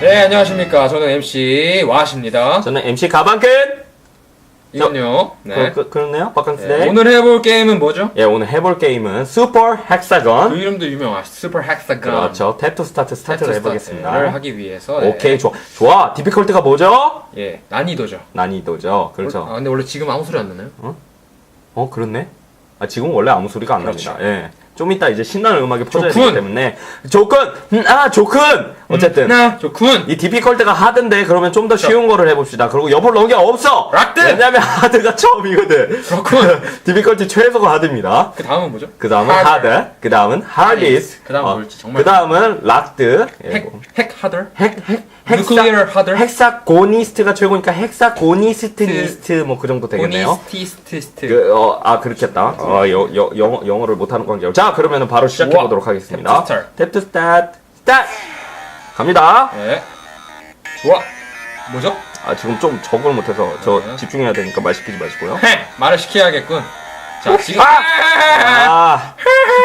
네, 안녕하십니까. 저는 MC 와십니다. 저는 MC 가방끈. 이건요. 네. 그, 그, 그렇네요. 바캉스 네, 네. 오늘 해볼 게임은 뭐죠? 예, 오늘 해볼 게임은 슈퍼 그 헥사건. 이름도 유명하시 슈퍼 헥사건. 그렇죠. 탭투 스타트 스타트를 해보겠습니다. 를 하기 위해서. 네. 오케이, 좋아. 좋아. 디피컬트가 뭐죠? 예, 난이도죠. 난이도죠. 아, 그렇죠. 근데 원래 지금 아무 소리 안 나나요? 어, 그렇네. 아, 지금 원래 아무 소리가 안 그렇죠. 납니다. 예. 좀 이따 이제 신나는 음악이 퍼져야! 되기 때문에. 조건! 음, 아, 조건! 어쨌든. 나 좋군. 이 디피컬트가 하드인데 그러면 좀 더 쉬운 거를 해봅시다. 그리고 여볼 넣은 게 없어! 락드! 왜냐면 하드가 처음이거든. 그렇군. 디피컬트 최소가 하드입니다. 그 다음은 뭐죠? 그 다음은 하드. 하드, 그 다음은 하디스, 그다음은 뭘지 정말 그 다음은 락드, 예, 핵, 뭐. 핵 하더? 핵, 핵, 누클리어 하더? 헥사고니스트가 최고니까 헥사고니스트니스트 뭐 그 정도 되겠네요. 오니스티스티스트. 그, 어, 아, 그렇겠다. 어, 여, 여, 영어, 영어를 못하는 관계로. 자, 그러면은 바로 시작해 보도록 우와. 하겠습니다. 탭투 탭투 스타트, 스타트! 갑니다. 네. 좋아. 뭐죠? 아, 지금 좀 적응을 못해서 저 네. 집중해야 되니까 말 시키지 마시고요. 헤! 말을 시켜야겠군. 자, 지금. 아,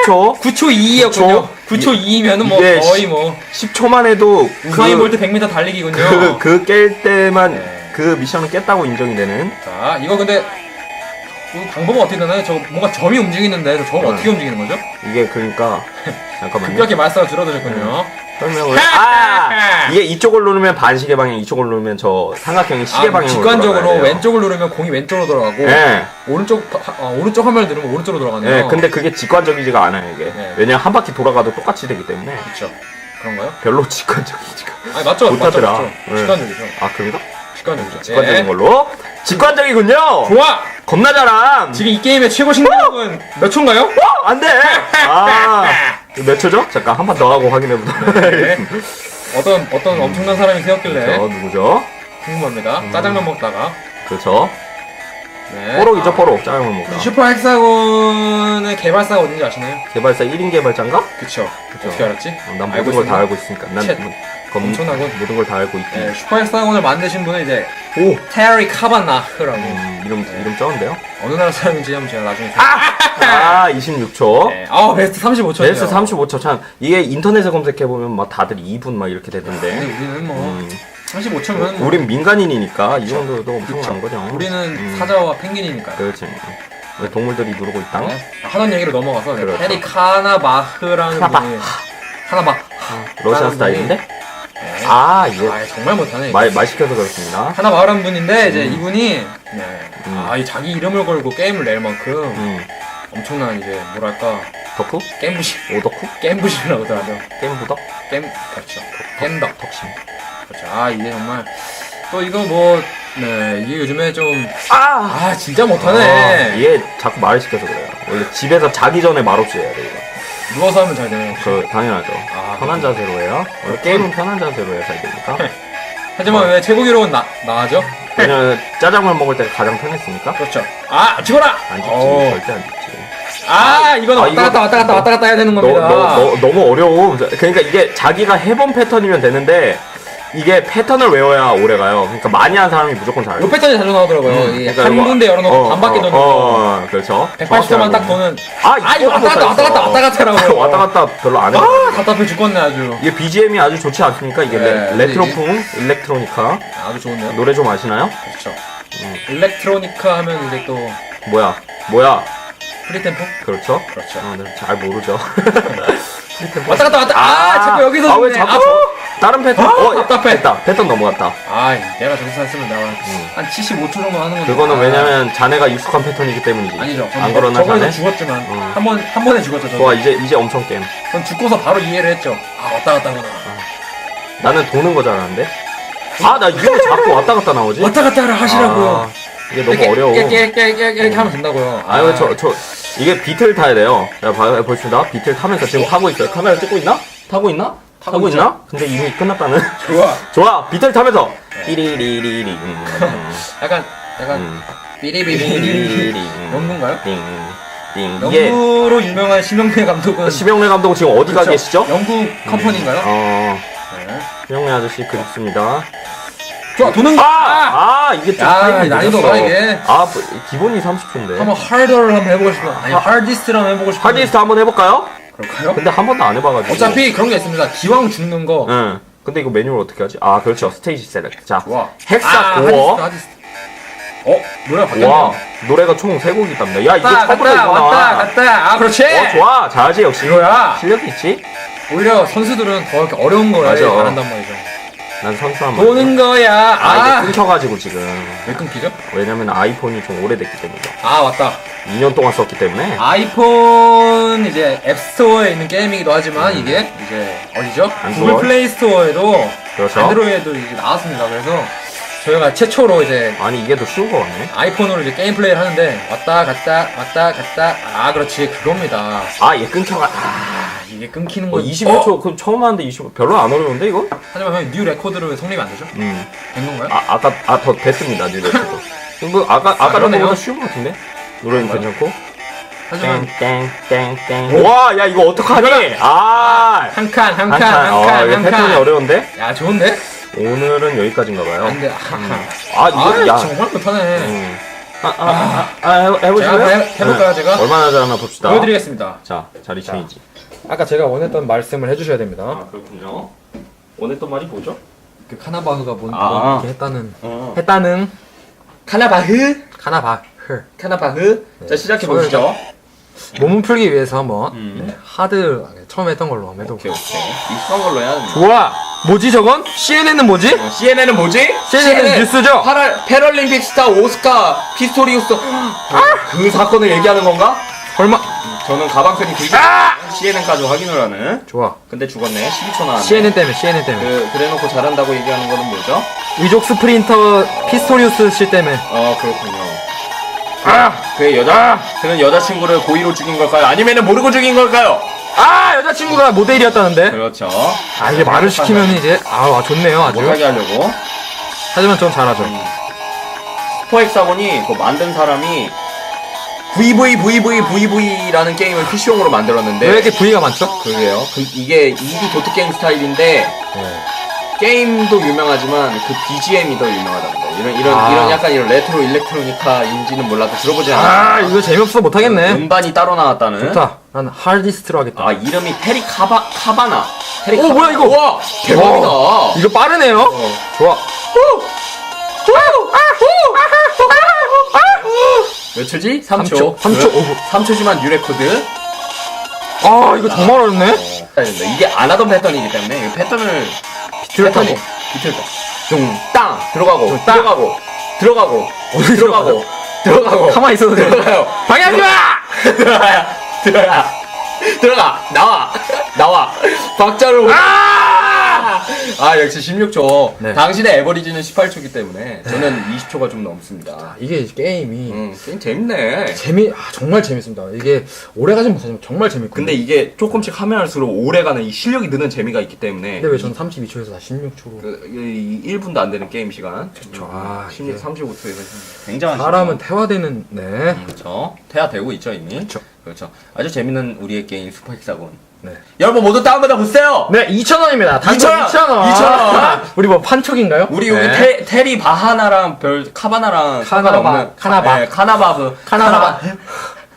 10초. 9초 2였군요. 9초 2이면은 뭐 이게 거의 시- 뭐. 10초만 해도 우사인 볼트 100m 달리기군요. 그, 그깰 때만 네. 그 미션을 깼다고 인정이 되는 자, 이거 근데 이 방법은 어떻게 되나요? 저 뭔가 점이 움직이는데 저 점을 네. 어떻게 움직이는 거죠? 이게 그러니까 잠깐만요 급격히 말싸가 줄어들었군요. 설명을 아 이게 이쪽을 누르면 반시계 방향 이쪽을 누르면 저 삼각형이 시계 아, 방향으로 직관적으로 돌아가야 돼요. 왼쪽을 누르면 공이 왼쪽으로 돌아가고 예, 오른쪽 하- 어, 오른쪽 화면을 누르면 오른쪽으로 돌아가네요. 예, 근데 그게 직관적이지가 않아요 이게 네. 왜냐면 한 바퀴 돌아가도 똑같이 되기 때문에 그렇죠. 그런가요? 별로 직관적이지가 아니 맞죠, 맞죠, 못하더라. 맞죠. 네. 직관적이죠. 아 그런가? 직관적이죠. 직관적인 네. 걸로 직관적이군요 좋아. 겁나 잘함 지금 이 게임의 최고 신기록은 몇 초인가요? 어, 안돼 아몇 초죠? 잠깐 한번더 하고 확인해 보도록 네. 어떤 어떤 엄청난 사람이 세웠길래 저 누구죠? 궁금합니다. 음. 짜장면 먹다가 그렇죠 네. 뽀록이죠 뽀록 짜장면 먹다 슈퍼 헥사곤의 개발사가 어딘지 아시나요? 개발사 1인 개발자인가? 그쵸. 그쵸. 어떻게 알았지? 어, 난 알고 모든 걸 다 있었나? 알고 있으니까. 난 챗. 뭐, 검, 엄청나군. 모든 걸 다 알고 있지. 네, 슈퍼 헥사곤을 만드신 분은 이제 오! 테리 카바나흐라고 음, 이름, 이름 쩌는데요? 어느 나라 사람인지 한번 제가 나중에 아, 26초. 네. 아 베스트 35초네요. 베스트 35초 참. 이게 인터넷에 검색해보면 막 다들 2분 막 이렇게 되던데. 우리는 뭐 음, 35초면 뭐 우린 민간인이니까 이 정도도 엄청난 거죠. 우리는 음. 사자와 펭귄이니까요. 그렇지. 왜 동물들이 누르고 있다? 네. 하던 얘기로 넘어가서 네, 그렇죠. 테리 카나바흐라는 카나바. 분이 카나바 러시안 분이- 스타일인데? 네. 아, 이게 아, 정말 못하네. 말, 말 시켜서 그렇습니다. 하나바흐라는 분인데 이제 이분이 네. 음. 아, 이 자기 이름을 걸고 게임을 낼 만큼 음, 엄청난 이제 뭐랄까 덕후? 겜부심 오덕후? 겜부심이라고 하죠. 게임부덕? 겜 그렇죠. 겜덕 덕심. 그렇죠. 아 이게 정말 또 이거 뭐 네, 이게 요즘에 좀 아! 아 진짜 아, 못하네. 얘 자꾸 말을 시켜서 그래요. 원래 집에서 자기 전에 말 없이 해야 돼, 이거. 누워서 하면 잘 되네요. 그, 당연하죠. 아, 편한 자세로 해요. 원래 게임은 편한 자세로 해야 잘 되니까. 하지만 왜 최고 기록은 나 나죠? 왜냐면 짜장면 먹을 때가 가장 편했으니까. 그렇죠. 아 죽어라. 안 죽지, 어. 절대 안 죽지. 아 이건 아, 왔다 이거 갔다 왔다 갔다 너- 왔다 갔다 해야 되는 너, 겁니다. 너, 너, 너무 어려워. 그러니까 이게 자기가 해본 패턴이면 되는데, 이게 패턴을 외워야 오래 가요. 그러니까 많이 한 사람이 무조건 잘해요. 요 패턴이 자주 나오더라고요. 음, 이 그러니까 한 이거- 군데 열어놓고 어, 반바퀴 어, 도는 거. 어, 그렇죠. 180도만 딱 도는. 아, 아 이거 왔다 갔다 왔다 갔다 왔다 갔다라고. 왔다 갔다 별로 안 해. 아 답답해 죽겠네 아주. 이게 BGM이 아주 좋지 않습니까? 이게 네, 레, 레트로풍, 일렉트로니카. 아주 좋은데요. 노래 좀 아시나요? 그렇죠. 음. 일렉트로니카 하면 이제 또 뭐야? 뭐야? 프리템포? 그렇죠? 그렇죠. 어, 네, 잘 모르죠. 왔다 갔다 왔다. 아, 자꾸 여기서 아, 왜. 자꾸 아, 저- 다른 패턴? 아, 어, 답답해. 됐다. 패턴 넘어갔다. 아, 내가 저기서 했으면 내가 한 75초 정도 하는 건데. 그거는 아, 왜냐면 자네가 익숙한 패턴이기 때문이지. 아니죠. 전안 그러나 저거에서 자네? 죽었지만 음. 한번 한 번에 죽었죠. 저는. 좋아, 이제, 이제 엄청 게임. 전 죽고서 바로 이해를 했죠. 아 왔다 갔다 하구나. 나는 도는 거 잘하는데? 아, 나 이거 자꾸 왔다 갔다 나오지? 왔다 갔다 하라 하시라고요. 아, 이게 너무 어려워. 이렇게 이렇게 하면 된다고요. 아유, 저, 저, 이게 비트를 타야 돼요. 자, 봐, 보십니다. 비트를 타면서 지금 타고 있어요. 카메라 찍고 있나? 타고 있나? 타고, 타고. 있나? 근데 이미 끝났다는. 좋아. 좋아, 비트를 타면서. 띠리리리리. 음, 약간 약간 음. 삐리비리리. 음. 연구인가요? 띵. 띵. 이게 연구로 유명한 심영래 감독은 심영래 감독은 지금 어디 가 그쵸? 계시죠? 영국 컴퍼니인가요? 어, 네. 심영래 아저씨 그립습니다. 좋아 도는 거. 아, 아 이게 좀 야, 타이밍이 난이도가 늦었어. 이게. 아, 뭐, 기본이 30초인데. 한번 하드를 한번 해보고 싶어. 아니 하드디스를 한번 해보고 싶어. 하디스트 한번 해볼까요? 그럴까요? 근데 한 번도 안 해봐가지고. 어차피 그런 게 있습니다. 기왕 죽는 거 응. 근데 이거 메뉴를 어떻게 하지? 아 그렇죠 스테이지 셀렉트 자 좋아. 헥사 아, 고어 하디스트, 하디스트. 어, 노래가 바뀌었네. 와 노래가 총 3곡 있답니다 야 이거 왔다, 처음으로 갔다, 왔다, 있구나 갔다. 아, 그렇지. 어 좋아 잘하지 역시 이거야. 실력이 있지 오히려 선수들은 더 이렇게 어려운 걸 맞아. 잘한단 말이죠. 난 선수한 보는 거야. 아, 아, 이게 끊겨가지고 지금 왜 끊기죠? 왜냐면 아이폰이 좀 오래됐기 때문에 아, 맞다. 2년 동안 썼기 때문에 아이폰 이제 앱스토어에 있는 게임이기도 하지만 이게 이제 어디죠? 안드로이드? 구글 플레이 스토어에도 그렇죠 안드로이드도 이제 나왔습니다. 그래서 저희가 최초로 이제 아니 이게 더 쉬운 거 같네 아이폰으로 이제 게임 플레이를 하는데 왔다 갔다 왔다 갔다 아 그렇지 그겁니다. 아 얘 끊겨가 아, 아 이게 끊기는 어, 거 25초 그 처음 하는데 25 별로 안 어려운데 이거? 하지만 형뉴 레코드로 왜 성립이 안 되죠? 음 된 건가요? 아, 아까 아더 됐습니다 뉴레코도 뭐 아까 아까 그러네요. 전보다 쉬운 것 같은데 노래도 그런가요? 괜찮고 하지만 땡땡땡땡 와 야 이거 어떡하니 아 한 칸 한 칸 한칸 어, 한 이거 칸 패턴이 한칸 어려운데 야 좋은데? 오늘은 여기까지인가 봐요 안 돼 아 이거 아 야 정말 못하네. 음. 아, 아, 아, 아, 해- 제가 해보실래요? 한번 해- 해볼까요, 제가? 얼마나 잘하나 봅시다. 보여드리겠습니다. 자, 자리 체인지. 아까 제가 원했던 말씀을 해주셔야 됩니다. 아, 그렇군요. 원했던 말이 뭐죠? 그 카나바흐가 뭔, 아. 뭔 이렇게 했다는 어. 했다는 카나바흐 카나바 흐 카나바흐. 자 시작해 보시죠. 몸을 풀기 위해서 한번 음. 네, 하드 처음 했던 걸로 한번 오케이 오케이. 익숙한 걸로 해야 됩니다 좋아. 뭐지 저건? CNN은 뭐지? 어, CNN은 뭐지? CNN 뉴스죠? 파라, 패럴림픽 스타 오스카 피스토리우스. 아! 그 사건을 얘기하는 건가? 설마? 저는 가방끈이 들지 CNN까지 확인을 하는 좋아. 근데 죽었네. 12초 나왔네. CNN 때문에 CNN 때문에. 그, 그래놓고 잘한다고 얘기하는 거는 뭐죠? 위족 스프린터 피스토리우스 씨 때문에. 어 그렇군요 그의 여자 그는 여자친구를 고의로 죽인 걸까요? 아니면은 모르고 죽인 걸까요? 아 여자친구가 모델이었다는데 그렇죠 아 이게 말을 시키면 이제 아 와, 좋네요 아주 못하게 하려고 하지만 전 잘하죠 스포엑사곤이 그 만든 사람이 VV VV VV라는 게임을 PC용으로 만들었는데 왜 이렇게 V가 많죠? 그게요. 그 이게 2D 도트 게임 스타일인데 네. 게임도 유명하지만 그 BGM이 더 유명하답니다. 이런 이런 아. 이런 약간 이런 레트로 일렉트로니카인지는 몰라도 들어보지 아 않았어요. 이거 재미없어 못하겠네 음반이 따로 나왔다는. 좋다 난 하드디스트로 하겠다 아 이름이 페리 카바 카바나. 페리 오, 뭐야, 이거? 와 대박이다. 와, 이거 빠르네요 어. 좋아 몇 초지? 3초. 3초 3초 5분 3초지만 뉴 레코드. 아 이거 정말 어렵네 어, 이게 안 하던 패턴이기 때문에 이 패턴을 패턴이 비틀 뚱땅. 들어가고. 뚱, 땅. 들어가고. 들어가고. 어디 들어가고. 들어가고. 가만히 있어도 돼 들어가요. 방해하지 마! 들어가야 들어가 들어가. 나와. 나와. 박자를 아! 아 역시 16초 네. 당신의 에버리지는 18초기 때문에 저는 20초가 좀 넘습니다 이게 게임이 음 게임 재밌네 재미 아, 정말 재밌습니다 이게 오래 가진 못하지만 정말 재밌고 근데 이게 조금씩 하면 할수록 오래가는 이 실력이 느는 재미가 있기 때문에 근데 왜 저는 32초에서 다 16초로 그, 이 1분도 안 되는 게임 시간. 그쵸. 아, 16, 이게 35초에서 굉장한 사람은 태화되는 네 그렇죠. 태아되고 있죠 이미. 그쵸. 그렇죠. 아주 재밌는 우리의 게임 슈퍼엑사곤. 네. 여러분 모두 다운받아 보세요. 네, 2,000원입니다. 2,000원! 2,000원. 2,000원! 우리 뭐 판촉인가요? 우리 여기 네. 테, 테리 바하나랑 별 카바나랑 카나바, 상관없는 카나바. 네, 카나바브 카나바.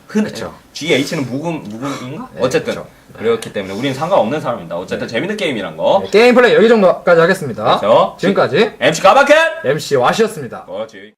흔 그쵸. GH는 묵음 묵음인가? 네, 어쨌든 그쵸. 그렇기 때문에 우리는 상관없는 사람입니다. 어쨌든 재밌는 게임이란 거. 네, 게임 플레이 여기 정도까지 하겠습니다. 그렇죠. 지금까지 MC 가바켓. MC 와시였습니다. 그렇지.